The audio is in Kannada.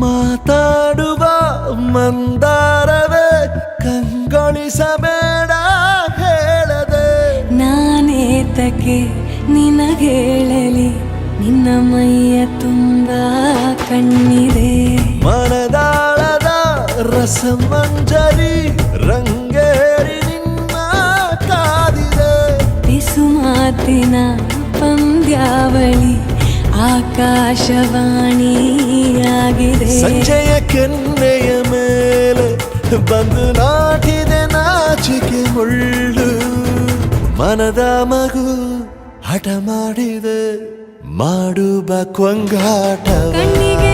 ಮಾತಾಡುವ ಮಂದಾರವೇ ಕಂಗೊಳಿಸಬೇಡ ಹೇಳದೆ. ನಾನೇತಕ್ಕೆ ನಿನಗೇಳಲಿ ನಿನ್ನ ಮೈಯ ತುಂಬ ಕಣ್ಣಿದೆ. ಮನದಾಳದ ರಸಮಂಜರಿ ರಂಗೇರಿ ನಿನ್ನ ಕಾದಿದೆ. ಬಿಸು ಮಾತಿನ ಪಂದ್ಯಾವಳಿ ಆಕಾಶವಾಣಿಯಾಗಿದೆ ಸಂಜೆಯ ಕೆನ್ನೆಯ ಮೇಲೆ ಬಂದು ನಾಟಿದೆ ನಾಚಿಕೆ ಮುಳ್ಳು. ಮನದ ಮಗು ಹಠ ಮಾಡಿದೆ ಮಾಡುವ ಕೊಂಗಾಟ. ಕಣ್ಣಿಗೆ